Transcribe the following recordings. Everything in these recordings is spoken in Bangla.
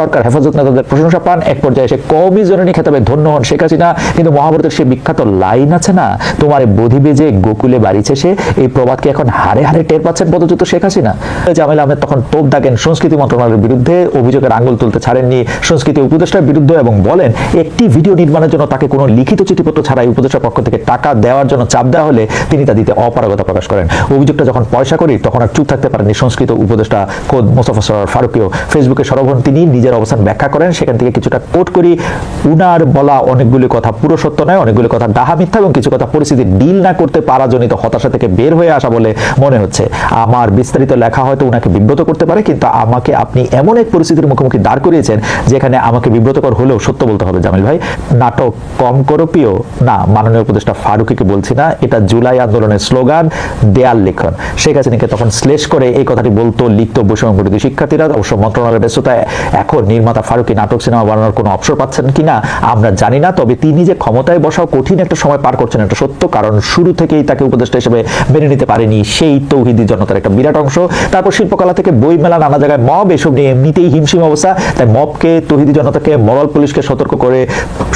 সরকার হেফাজত নেতাদের প্রশংসা পান, এক পর্যায়ে সে কমই জননী খেতাবে ধন্য হন শেখ হাসিনা। কিন্তু মহাভারতের সে বিখ্যাত লাইন আছে না, তোমার বুধিবে যে গোকুলে বাড়িছে সে এই প্রবাদকে এখন হারে হারে টের পাচ্ছেন পদচ্যুত শেখ হাসিনা? জামিল আহমেদ তখন তোপ দাগেন সংস্কৃতি মন্ত্রণালয়ের বিরুদ্ধে, অভিযোগের আঙ্গুল তুলতে ছাড়েননি। সংস্কৃতি উপদেষ্টার বিরুদ্ধে এবং বলেন, একটি ভিডিও নির্মাণের জন্য তাকে কোনো লিখিত চিঠিপত্র ছাড়াই উপদেষ্টার পক্ষ থেকে টাকা দেওয়ার জন্য চাপ দেওয়া হলে তিনি তা দিতে অপারগতা প্রকাশ করেন। অভিযোগটা যখন পয়সা করি, তখন আর চুপ থাকতে পারেননি সংস্কৃত উপদেষ্টা খোদ মোস্তফা সরার ফারুকিও। ফেসবুকে সরবন তিনি নিজের অবস্থান ব্যাখ্যা করেন সেখান থেকে কিছুটা কোট করি উনার বলা অনেকগুলি কথা পুরো সত্য নয়, অনেকগুলি কথা ডাহা মিথ্যা এবং কিছু কথা পরিস্থিতি ডিল না করতে পারা জনিত হতাশা থেকে বের হয়ে আসা বলে মনে হচ্ছে। আমার বিস্তারিত লেখা হয়তো উনাকে বিব্রত করতে পারে, কিন্তু আমাকে আপনি এমন এক পরিস্থিতির মুখোমুখি দাঁড় করিয়েছেন যেখানে আমাকে বিব্রতকর হলেও সত্য বলতে হবে জামিল ভাই। নাটক কম করো প্রিয় না, মাননীয় উপদেষ্টা ফারুকিকে বলছি না। এটা জুলাই আন্দোলনের স্লোগান, দেয়াল লিখন। শেখ হাসিনাকে তখন শ্লেষ করে এই কথাটি বলতো লিখত বৈষম্য শিক্ষার্থীরা। অবশ্য মন্ত্রণালয়ের ব্যস্ততায় এখন নির্মাতা ফারুকি নাটক সিনেমা বানানোর কোনো অবসর পাচ্ছেন কিনা আমরা জানি না তবে তিনি যে ক্ষমতায় বসাও কঠিন একটা সময় পার করছেন এটা সত্য, কারণ শুরু থেকেই তাকে উপদেষ্টা হিসেবে মেনে নিতে পারেনি সেই তৌহিদি জনতার একটা বিরাট অংশ। তারপর শিল্পকলা থেকে বই মেলা নানা জায়গায় মব, এসব নিয়ে এমনিতেই হিমশিম অবস্থা। তাই মবকে, তৌহিদি জনতাকে, মরাল পুলিশকে সতর্ক করে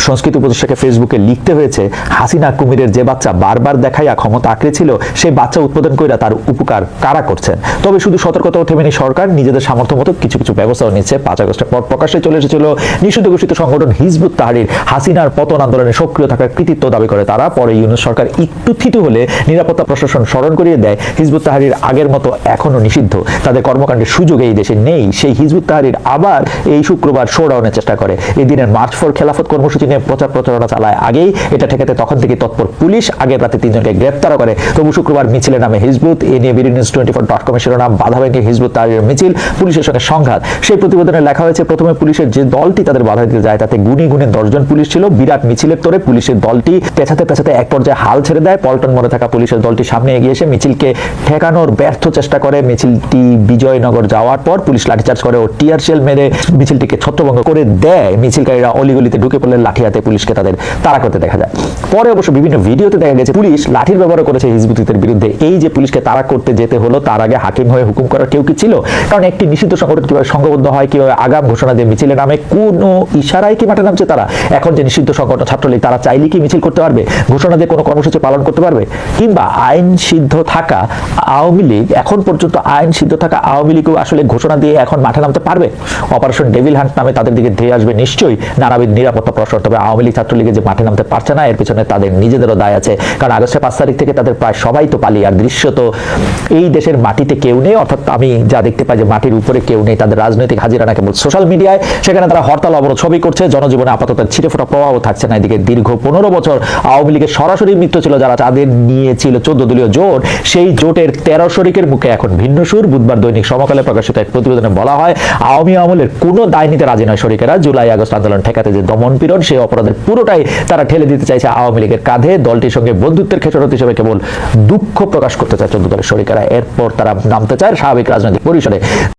সংস্কৃতি উপদেষ্টাকে ফেসবুকে লিখতে হয়েছে, হাসিনা কুমিরের যে বাচ্চা বারবার দেখাইয়া ক্ষমতা আঁকড়ে ছিল, সেই বাচ্চা উৎপাদন কইরা তার উপকার কারা করছেন? তবে শুধু সতর্কতাও থেমেনি সরকার, নিজেদের সামর্থ্য মতো কিছু কিছু ব্যবস্থাও নিচ্ছে। পাঁচ আগস্টের পর প্রকাশ্যে চলে এসেছিল নিষিদ্ধ ঘোষিত সংগঠন হিজবুত তাহারির হাসিনার পতন আন্দোলনে সক্রিয় থাকার কৃতিত্ব দাবি করে তারা। পরে ইউনুস সরকার একটু থিতু হলে নিরাপত্তা প্রশাসন স্মরণ করিয়ে দেয়, হিজবুত তাহারির আগের মতো এখনও নিষিদ্ধ। তাদের কর্মকাণ্ডের সুযোগ এই দেশে নেই। সেই হিজবুত তাহারির আবার এই শুক্রবার শোডাউনের চেষ্টা করে। এই দিনের মার্চ ফর খেলাফত কর্মসূচি নিয়ে প্রচার প্রচারণা চালায় আগেই। এটা ঠেকাতে তখন থেকে তৎপর পুলিশ আগের রাতে তিনজনকে গ্রেপ্তার করে। তবু শুক্রবার মিছিলের নামে হিজবুত। এ নিয়ে BD news twenty four dot কমের শিরোনাম, বাধা ভেঙে হিজবুত তাহারির মিছিল, পুলিশের সঙ্গে সংঘাত। সেই প্রতিবেদনে লেখা হয়েছে, প্রথমে পুলিশের যে দলটি তাদের বাধা দিতে যায় তাতে গুনে গুনে দশজন পুলিশ ছিল। বিরাট মিছিলের তোরে পুলিশের দলটি পেছাতে পেছাতে এক পর্যায়ে হাল ছেড়ে দেয়। পল্টন মোড়ে থাকা পুলিশের দলটি সামনে এগিয়ে এসে মিছিলকে ঠেকানোর ব্যর্থ চেষ্টা করে। মিছিলটি বিজয়নগর যাওয়ার পর পুলিশ লাঠিচার্জ করে ও টিয়ার শেল মেরে মিছিলটিকে ছত্রভঙ্গ করে দেয়। মিছিলকারীরা অলিগলিতে ঢুকে পড়লে লাঠি হাতে পুলিশকে তাদের তাড়া করতে দেখা যায়। পরে অবশ্য বিভিন্ন ভিডিওতে দেখা গেছে, পুলিশ লাঠির ব্যবহার করেছে হিজবুতিদের বিরুদ্ধে। এই যে পুলিশকে তাড়া করতে যেতে হলো, তার আগে হাকিম হয়ে হুকুম করার কেউ কি ছিল? কারণ একটি নিষিদ্ধ সংগঠন কীভাবে সংঘবদ্ধ হয়, কীভাবে আগাম ঘোষণা দিয়ে মিছিলের নামে, কোনো ইশারায় কি মাঠে নামছে? তারা। এখন যে নিষিদ্ধ সংগঠন ছাত্রলীগ, তারা চাইলে কি মিছিল করতে পারবে? ঘোষণা দিয়ে কোনো কর্মসূচি পালন করতে পারবে? কিংবা আইন সিদ্ধ থাকা আওয়ামী লীগ, এখন পর্যন্ত আইন সিদ্ধ থাকা আওয়ামী লীগও আসলে ঘোষণা দিয়ে এখন মাঠে নামতে পারবে? অপারেশন ডেভিল হান্ট নামে তাদের দিকে ধেয়ে আসবে নিশ্চয়ই। নানাবিধ নিরাপত্তা প্রশ্ন, তবে আওয়ামী লীগ ছাত্রলীগে যে মাঠে নামতে পারছে না, এর পিছনে তাদের নিজেদেরও দায় আছে। কারণ আগস্টের পাঁচ তারিখ থেকে তাদের প্রায় সবাই তো পালিয়ে আর দৃশ্য তো এই দেশের মাটিতে কেউ নেই, অর্থাৎ আমি যা দেখতে পাই যে মাটির উপরে কেউ নেই, তাদের রাজনৈতিক হাজিরা না কেবল সোশ্যাল মিডিয়ায়। সেখানে তারা হরতাল অবরোধ ছবি করছে, জনজীবনে আপাতত ছিটে ফোটা প্রভাব থাকছে না। এদিকে দীর্ঘ পনেরো বছর আওয়ামী লীগের সরাসরি মিত্র ছিল, যারা তাদের নিয়েছিল চোদ্দ দলীয় জোট। সেই জোটের তেরো শরিকের মুখে এখন ভিন্ন সুর। বুধবার দৈনিক সমকালে প্রকাশিত এক প্রতিবেদনে বলা হয়, আওয়ামী আমলের কোনো দায় নিতে রাজি নয় শরিকেরা। জুলাই আগস্ট আন্দোলন ঠেকাতে যে দমন পীড়ন, সেই অপরাধের পুরোটাই তারা ঠেলে দিতে চাইছে আওয়ামী লীগের কাঁধে। দলটির সঙ্গে বন্ধুত্বের খেসারত হিসেবে কেবল দুঃখ প্রকাশ করতে চায় চোদ্দ দলের শরিকেরা। এরপর তারা নামতে চায় স্বাভাবিক রাজনৈতিক পরিসরে।